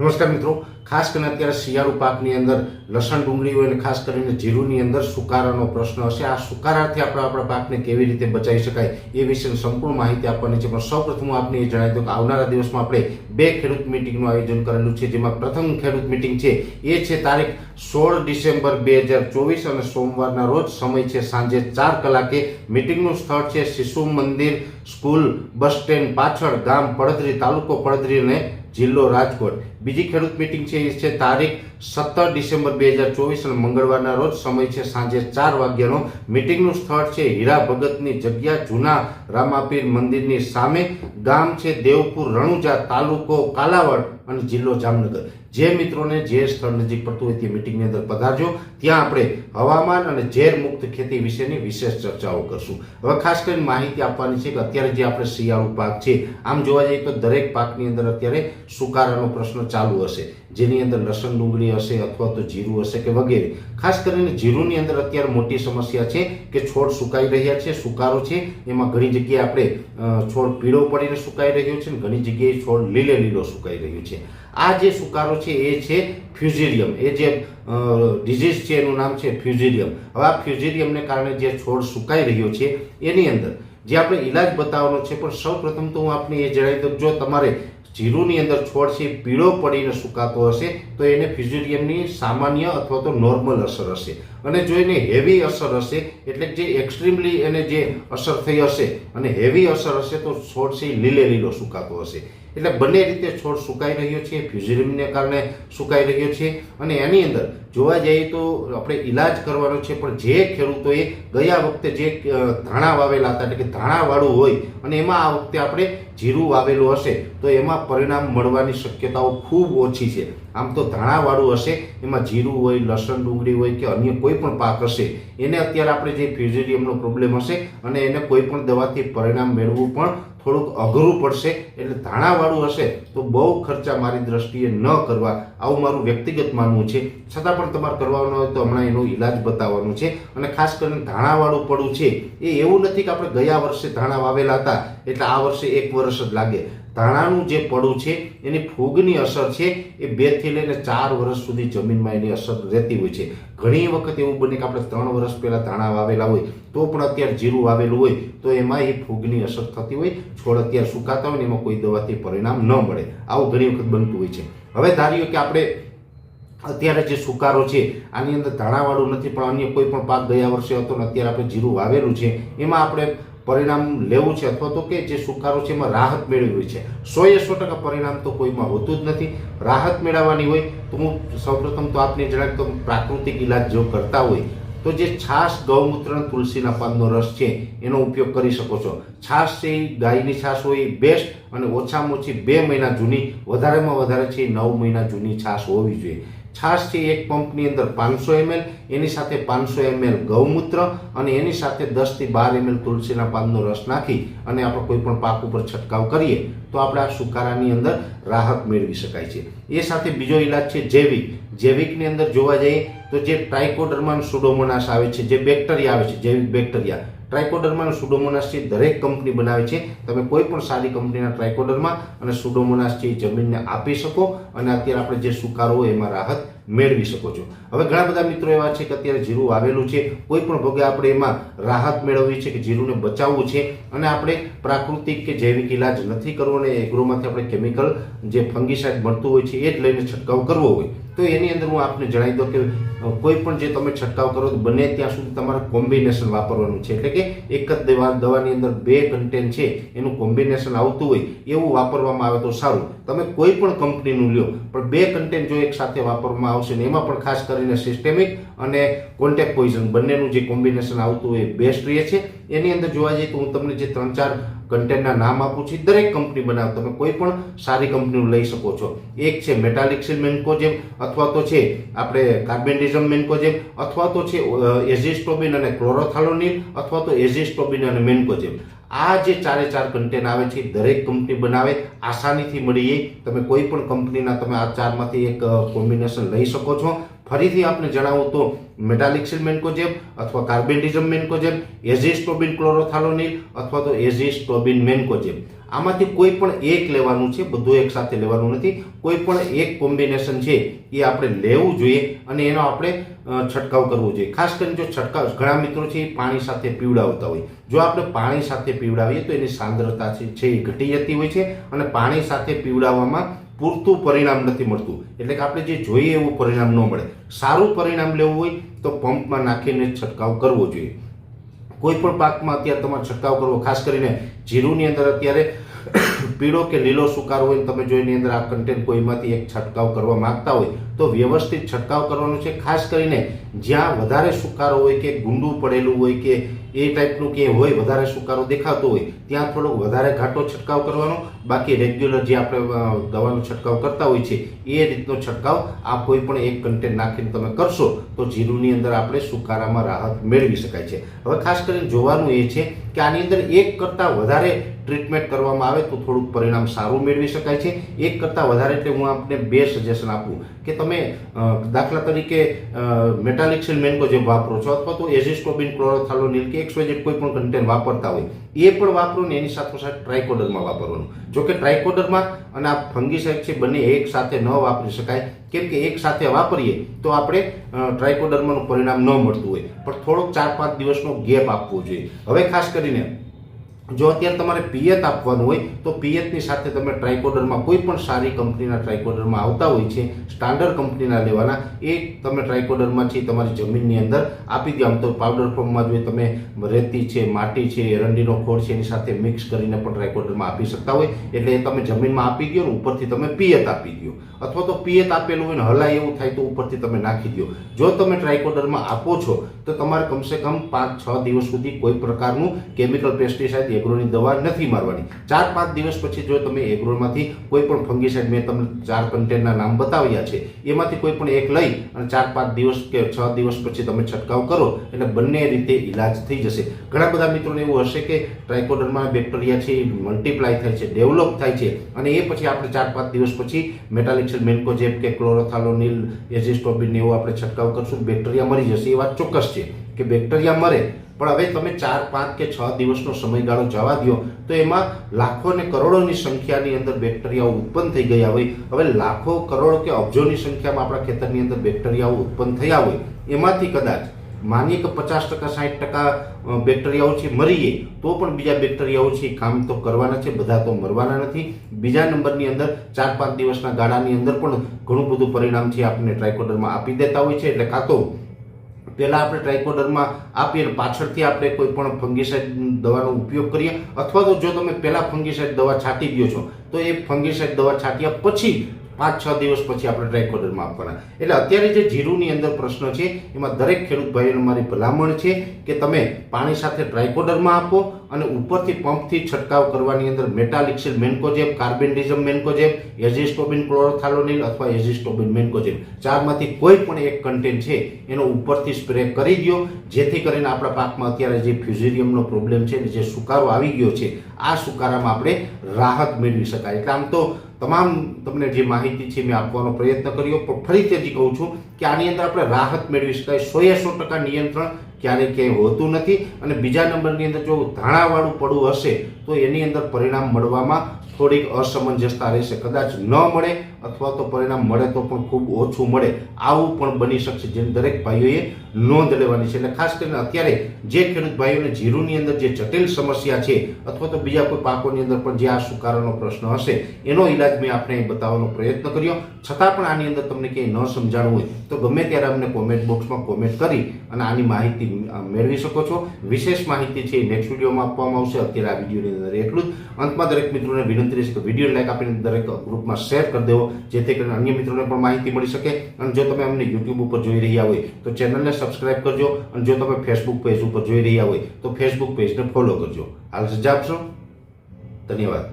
નમસ્કાર મિત્રો. ખાસ કરીને અત્યારે શિયાળુ પાકની અંદર લસણ ડુંગળી હોય અને ખાસ કરીને જીરુની અંદર સુકારાનો પ્રશ્ન હશે. આ સુકારાથી આપણે આપણા પાકને કેવી રીતે બચાવી શકાય એ વિશેની સંપૂર્ણ માહિતી આપવાની છે. પણ સૌપ્રથમ હું આપને એ જણાવી દઉં કે આવનારા દિવસમાં આપણે બે ખેડૂત મિટિંગનું આયોજન કરેલું છે. જેમાં પ્રથમ ખેડૂત મિટિંગ છે એ છે તારીખ સોળ ડિસેમ્બર બે હજાર ચોવીસ અને સોમવારના રોજ સમય છે સાંજે ચાર કલાકે. મિટિંગનું સ્થળ છે શિશુ મંદિર સ્કૂલ બસ સ્ટેન્ડ પાછળ ગામ પડદરી, તાલુકો પડદરી અને જિલ્લો રાજકોટ. બીજી ખેડૂત મિટિંગ છે એ છે તારીખ સત્તર ડિસેમ્બર બે હજાર ચોવીસ અને મંગળવારના રોજ સમય છે સાંજે ચાર વાગ્યાનો. મિટિંગનું સ્થળ છે હીરા ભગતની જગ્યા, જૂના રામાપીર મંદિરની સામે. ગામ છે દેવપુર, રણુજા તાલુકો, કાલાવડ અને જિલ્લો જામનગર. જે મિત્રોને જે સ્થળ નજીક પડતું હોય તે મિટિંગની અંદર પધારજો. ત્યાં આપણે હવામાન અને ઝેર મુક્ત ખેતી વિશેની વિશેષ ચર્ચાઓ કરશું. હવે ખાસ કરીને માહિતી આપવાની છે કે અત્યારે જે આપણે શિયાળુ પાક છે, આમ જોવા જઈએ તો દરેક પાકની અંદર અત્યારે સુકારાનો પ્રશ્ન ચાલુ હશે. જેની અંદર લસણ, ડુંગળી હશે અથવા તો જીરું હશે કે વગેરે. ખાસ કરીને જીરુંની અંદર અત્યારે મોટી સમસ્યા છે કે છોડ સુકાઈ રહ્યા છે, સુકારો છે. એમાં ઘણી જગ્યાએ આપણે છોડ પીળો પડીને સુકાઈ રહ્યો છે અને ઘણી જગ્યાએ છોડ લીલે લીલો સુકાઈ રહ્યો છે. આ જે સુકારો છે એ છે ફ્યુઝિરિયમ એ જે ડિઝીઝ છે એનું નામ છે ફ્યુઝિરિયમ હવે આ ફ્યુઝિરિયમને કારણે જે છોડ સુકાઈ રહ્યો છે એની અંદર, જે આપણે ઈલાજ બતાવવાનો છે, પણ સૌ પ્રથમ તો હું આપને એ જણાવી દઉં, જો તમારે જીરુની અંદર છોડ છે પીળો પડીને સુકાતો હશે, તો એને ફ્યુઝેરિયમની સામાન્ય અથવા તો નોર્મલ અસર હશે. અને જો એને હેવી અસર હશે, એટલે જે એક્સ્ટ્રીમલી એને જે અસર થઈ હશે, અને હેવી અસર હશે, તો છોડ છે લીલે લીલો સુકાતો હશે. એટલે બંને રીતે છોડ સુકાઈ રહ્યો છે ફ્યુઝેરિયમને કારણે સુકાઈ રહ્યો છે અને એની અંદર જોવા જઈએ તો આપણે ઈલાજ કરવાનો છે, પણ જે ખેડૂતોએ ગયા વખતે જે ધાણા વાવેલા હતા, એટલે કે ધાણાવાળું હોય અને એમાં આ વખતે આપણે જીરું વાવેલું હશે તો એમાં પરિણામ મળવાની શક્યતાઓ ખૂબ ઓછી છે. આમ તો ધાણાવાળું હશે, એમાં જીરું હોય, લસણ, ડુંગળી હોય કે અન્ય કોઈ પણ પાક હશે, એને અત્યારે આપણે જે ફ્યુઝેરિયમનો પ્રોબ્લેમ હશે અને એને કોઈ પણ દવાથી પરિણામ મેળવવું પણ થોડુંક અઘરું પડશે. એટલે ધાણાવાળું હશે તો બહુ ખર્ચા મારી દ્રષ્ટિએ ન કરવા આવું મારું વ્યક્તિગત માનવું છે. છતાં પણ તમારે કરવાનો હોય તો હમણાં એનો ઈલાજ બતાવવાનો છે અને ખાસ કરીને ધાણાવાળું પડું છે, એ એવું નથી કે આપણે ગયા વર્ષે ધાણા વાવેલા હતા, એટલે આ વર્ષે એક વર્ષ જ લાગે. ધાણાનું જે પડું છે, એની ફૂગની અસર છે, એ બેથી લઈને ચાર વર્ષ સુધી જમીનમાં એની અસર રહેતી હોય છે. ઘણી વખત એવું બને કે આપણે ત્રણ વર્ષ પહેલાં ધાણા વાવેલા હોય, તો પણ અત્યારે જીરું વાવેલું હોય, તો એમાં એ ફૂગની અસર થતી હોય. છોડ અત્યારે સુકાતા હોય ને એમાં કોઈ દવાથી પરિણામ ન મળે. આવું ઘણી વખત બનતું હોય છે. હવે ધારીએ કે આપણે અત્યારે જે સુકારો છે, આની અંદર ધાણાવાળું નથી, પણ અન્ય કોઈ પણ પાક ગયા વર્ષે હતો ને અત્યારે આપણે જીરું વાવેલું છે, એમાં આપણે પરિણામ લેવું છે અથવા તો કે જે સુકારો છે એમાં રાહત મેળવવી છે. સો એ સો ટકા પરિણામ તો કોઈમાં હોતું જ નથી. રાહત મેળવવાની હોય તો હું સૌપ્રથમ તો આપને જણાવી તો પ્રાકૃતિક ઇલાજ જો કરતા હોય તો જે છાશ ગૌમૂત્ર તુલસીના પાનનો રસ છે, એનો ઉપયોગ કરી શકો છો. છાશ છે એ ગાયની છાશ હોય એ બેસ્ટ અને ઓછામાં ઓછી બે મહિના જૂની, વધારેમાં વધારે છે નવ મહિના જૂની છાશ હોવી જોઈએ. છાશ છે એક પંપની અંદર પાંચસો એમએલ, એની સાથે પાંચસો એમએલ ગૌમૂત્ર અને એની સાથે દસથી બાર એમએલ તુલસીના પાનનો રસ નાખી અને આપણે કોઈ પણ પાક ઉપર છંટકાવ કરીએ તો આપણે આ સુકારાની અંદર રાહત મેળવી શકાય છે. એ સાથે બીજો ઈલાજ છે જૈવિક. જૈવિકની અંદર જોવા જઈએ તો જે ટ્રાઇકોડરમાન સુડોમોનાસ આવે છે, જે બેક્ટેરિયા આવે છે, જૈવિક બેક્ટેરિયા ટ્રાઇકોડર્મા સુડોમોનાસ છે દરેક કંપની બનાવે છે, તમે કોઈ પણ સારી કંપનીના ટ્રાઇકોડર્મા અને સુડોમોનાસ જમીનને આપી શકો અને અત્યારે આપણે જે સુકારો હોય એમાં રાહત મેળવી શકો છો. હવે ઘણા બધા મિત્રો એવા છે કે અત્યારે જીરું વાવેલું છે, કોઈ પણ ભોગે આપણે એમાં રાહત મેળવવી છે કે જીરુંને બચાવવું છે અને આપણે પ્રાકૃતિક કે જૈવિક ઇલાજ નથી કરવો અને એગ્રોમાંથી આપણે કેમિકલ જે ફંગીસાઇડ મળતું હોય છે એ જ લઈને છંટકાવ કરવો હોય. તો એની અંદર હું આપને જણાવી દઉં કે કોઈ પણ જે તમે છંટકાવ કરો બને ત્યાં સુધી તમારે કોમ્બિનેશન વાપરવાનું છે. એટલે કે એક જ દવા, દવાની અંદર બે કન્ટેન્ટ છે, એનું કોમ્બિનેશન આવતું હોય એવું વાપરવામાં આવે તો સારું. તમે કોઈ પણ કંપનીનું લ્યો, પણ બે કન્ટેન્ટ જો એક સાથે વાપરવામાં આવશે ને એમાં પણ ખાસ કરીને સિસ્ટેમિક અને કોન્ટેક્ટ પોઈઝન બંનેનું જે કોમ્બિનેશન આવતું હોય બેસ્ટ રહે છે. એની અંદર જોવા જઈએ તો હું તમને જે ત્રણ ચાર કન્ટેન્ટના નામ આપું છું. દરેક કંપની બનાવે. તમે કોઈ પણ સારી કંપનીનું લઈ શકો છો. એક છે મેટાલિક્સિલ મેન્કોજેમ અથવા તો છે આપણે કાર્બેન્ડિઝમ મેન્કોજેમ અથવા તો છે એઝિસ્ટોબિન અને ક્લોરોથાલોનિલ અથવા તો એઝિસ્ટોબિન અને મેન્કોજેમ આ જે ચારે ચાર કન્ટેન આવે છે દરેક કંપની બનાવે. આસાનીથી મળી જાય તમે કોઈ પણ કંપનીના તમે આ ચારમાંથી એક કોમ્બિનેશન લઈ શકો છો. ફરીથી આપને જણાવું તો મેટાલિક્સિલ મેન્કોજેબ અથવા કાર્બેન્ડિઝમ મેન્કોજેબ એઝિસ્ટોબિન ક્લોરોથાલોનિલ અથવા તો એઝિસ્ટોબિન મેન્કોજેબ આમાંથી કોઈ પણ એક લેવાનું છે, બધું એક સાથે લેવાનું નથી. કોઈ પણ એક કોમ્બિનેશન છે એ આપણે લેવું જોઈએ અને એનો આપણે છંટકાવ કરવો જોઈએ. ખાસ કરીને જો છંટકાવ, ઘણા મિત્રો છે એ પાણી સાથે પીવડાવતા હોય. જો આપણે પાણી સાથે પીવડાવીએ તો એની સાંદ્રતા છે એ ઘટી જતી હોય છે અને પાણી સાથે પીવડાવવામાં પૂરતું પરિણામ નથી મળતું. એટલે કે આપણે જે જોઈએ એવું પરિણામ ન મળે. સારું પરિણામ લેવું હોય તો પંપમાં નાખીને છંટકાવ કરવો જોઈએ. કોઈ પણ પાકમાં અત્યારે તમારે છંટકાવ કરવો, ખાસ કરીને જીરુની અંદર અત્યારે પીળો કે લીલો સુકારો હોય તમે જો એની અંદર આ કન્ટેન્ટ કોઈમાંથી એક છંટકાવ કરવા માંગતા હોય તો વ્યવસ્થિત છંટકાવ કરવાનો છે, ખાસ કરીને જ્યાં વધારે સુકારો હોય કે ગુંડું પડેલું હોય કે એ ટાઈપનું કે હોય, વધારે સુકારો દેખાતો હોય, ત્યાં થોડોક વધારે ઘાટો છંટકાવ કરવાનો. બાકી રેગ્યુલર જે આપણે દવાનો છંટકાવ કરતા હોય છે, એ રીતનો છંટકાવ આ કોઈ પણ એક કન્ટેન્ટ નાખીને તમે કરશો, તો જીરુની અંદર આપણે સુકારામાં રાહત મેળવી શકાય છે. હવે ખાસ કરીને જોવાનું એ છે કે આની અંદર એક કરતાં વધારે ટ્રીટમેન્ટ કરવામાં આવે તો થોડુંક પરિણામ સારું મેળવી શકાય છે. એક કરતાં વધારે એટલે હું આપને બે સજેશન આપું કે તમે અ, દાખલા તરીકે મેટાલિક મેન્કો જે વાપરો છો અથવા તો એઝિસ્ટોબિન ક્લોરોથાલોનિલ કે એક્સવાઇઝેડ કોઈ પણ કન્ટેન્ટ વાપરતા હોય એ પણ વાપરો ને એની સાથોસાથ ટ્રાયકોડરમાં વાપરવાનું. જો કે ટ્રાયકોડરમાં અને આ ફંગીસાઇડ છે બંને એક સાથે ન વાપરી શકાય. કેમ કે એક સાથે વાપરીએ તો આપણે ટ્રાયકોડર્માનું પરિણામ ન મળતું હોય. પણ થોડોક ચાર પાંચ દિવસનો ગેપ આપવો જોઈએ. હવે ખાસ કરીને જો અત્યારે તમારે પિયત આપવાનું હોય, તો પિયતની સાથે તમે ટ્રાયકોડરમાં કોઈ પણ સારી કંપનીના ટ્રાયકોડરમાં આવતા હોય છે સ્ટાન્ડર્ડ કંપનીના લેવાના, એ તમે ટ્રાયકોડરમાંથી તમારી જમીનની અંદર આપી દો. આમ તો પાવડર ફોર્મમાં જોઈએ તમે રેતી છે, માટી છે, એરંડીનો ખોળ છે, એની સાથે મિક્સ કરીને પણ ટ્રાયકોડરમાં આપી શકતા હોય. એટલે એ તમે જમીનમાં આપી દો ને ઉપરથી તમે પિયત આપી દો. અથવા તો પિયત આપેલું હોય ને હલાય એવું થાય તો ઉપરથી તમે નાખી દો જો તમે ટ્રાયકોડરમાં આપો છો, તો તમારે કમસે કમ પાંચ, છ દિવસ સુધી કોઈ પ્રકારનું કેમિકલ પેસ્ટિસાઇડ, એગ્રોની દવા નથી મારવાની. ચાર, પાંચ દિવસ પછી જો તમે એગ્રોમાંથી કોઈ પણ ફંગીસાઇડ, મેં તમને ચાર કન્ટેનના નામ બતાવ્યા છે, એમાંથી કોઈ પણ એક લઈ અને ચાર, પાંચ દિવસ કે છ દિવસ પછી તમે છંટકાવ કરો, એટલે બંને રીતે ઈલાજ થઈ જશે. ઘણા બધા મિત્રોને એવું હશે કે ટ્રાયકોડરમાં બેક્ટેરિયા છે, એ મલ્ટીપ્લાય થાય છે ડેવલપ થાય છે, અને એ પછી આપણે ચાર, પાંચ દિવસ પછી મેટાલિક્સલ મેન્કોજેપ કે ક્લોરોથાલોનિલ એઝિસ્ટોબિન એવું આપણે છંટકાવ કરશું. બેક્ટેરિયા મરી જશે એ વાત ચોક્કસ છે કે બેક્ટેરિયા મરે. પણ હવે તમે ચાર, પાંચ કે છ દિવસનો સમયગાળો જવા દો તો એમાં લાખો ને કરોડોની સંખ્યાની અંદર બેક્ટેરિયાઓ ઉત્પન્ન થઈ ગયા હોય. હવે લાખો, કરોડો કે અબજોની સંખ્યામાં આપણા ખેતરની અંદર બેક્ટેરિયાઓ ઉત્પન્ન થયા હોય, એમાંથી કદાચ માનીએ કે પચાસ ટકા સાઠ ટકા બેક્ટેરિયાઓ છે, મરીએ, તો પણ બીજા બેક્ટેરિયાઓ છે, કામ તો કરવાના છે, બધા તો મરવાના નથી. બીજા નંબરની અંદર ચાર પાંચ દિવસના ગાળાની અંદર પણ ઘણું બધું પરિણામ છે આપણને ટ્રાયકોડરમાં આપી દેતા હોય છે. એટલે કાં તો પહેલાં આપણે ટ્રાયકોડરમાં આપીએ અને પાછળથી આપણે કોઈ પણ ફંગીસાઇડ દવાનો ઉપયોગ કરીએ, અથવા તો જો તમે પહેલાં ફંગીસાઇડ દવા છાંટી દો છો, તો એ ફંગીસાઇડ દવા છાંટ્યા પછી પાંચ, છ દિવસ પછી આપણે ડ્રાયકોડરમાં આપવાના. એટલે અત્યારે જે જીરુની અંદર પ્રશ્ન છે, એમાં દરેક ખેડૂત ભાઈઓને મારી ભલામણ છે કે તમે પાણી સાથે ડ્રાયકોડરમાં આપો અને ઉપરથી પંપથી છંટકાવ કરવાની અંદર મેટાલિક્સિલ મેન્કોજેબ, કાર્બેન્ડિઝમ મેન્કોજેબ, એઝિસ્ટોબિન ક્લોરોથાલોનિલ અથવા એઝિસ્ટોબિન મેન્કોજેબ. ચારમાંથી કોઈ પણ એક કન્ટેન્ટ છે, એનો ઉપરથી સ્પ્રે કરી દો જેથી કરીને આપણા પાકમાં અત્યારે જે ફ્યુઝિરિયમનો પ્રોબ્લેમ જે સુકારો આવી ગયો છે, આ સુકારામાં આપણે રાહત મેળવી શકાય. એટલે આમ તો તમામ તમને જે માહિતી છે મેં આપવાનો પ્રયત્ન કર્યો, પણ ફરીથી હજી કહું છું કે આની અંદર આપણે રાહત મેળવી શકાય. સો એ સો ટકા નિયંત્રણ ક્યારેય ક્યાંય હોતું નથી અને બીજા નંબરની અંદર જો ધાણાવાળું પડવું હશે, તો એની અંદર પરિણામ મળવામાં થોડીક અસમંજસતા રહેશે. કદાચ ન મળે અથવા તો પરિણામ મળે તો પણ ખૂબ ઓછું મળે. આવું પણ બની શકશે. જેમ દરેક ભાઈઓએ નોંધ લેવાની છે. એટલે ખાસ કરીને અત્યારે જે ખેડૂત ભાઈઓને જીરુની અંદર જે જટિલ સમસ્યા છે, અથવા તો બીજા કોઈ પાકોની અંદર પણ જે આ સુકારાનો પ્રશ્ન હશે, એનો ઈલાજ મેં આપણે બતાવવાનો પ્રયત્ન કર્યો. છતાં પણ આની અંદર તમને ક્યાંય ન સમજાણું હોય, તો ગમે ત્યારે અમને કોમેન્ટ બોક્સમાં કોમેન્ટ કરી અને આની માહિતી મેળવી શકો છો. વિશેષ માહિતી છે નેક્સ્ટ વિડીયોમાં આપવામાં આવશે. અત્યારે આ વિડીયોની અંદર એટલું જ. અંતમાં દરેક મિત્રોને વિનંતી છે કે વીડિયો લાઈક આપીને દરેક ગ્રુપમાં શેર કરી દેવો, જેથી કરીને અન્ય મિત્રોને પણ માહિતી મળી શકે. અને જો તમે અમને યુટ્યુબ ઉપર જોઈ રહ્યા હોય, તો ચેનલને સબસ્ક્રાઇબ કરજો અને જો તમે ફેસબુક પેજ ઉપર જોઈ રહ્યા હોય તો ફેસબુક પેજને ફોલો કરજો. હાલ રજા આપશો ધન્યવાદ.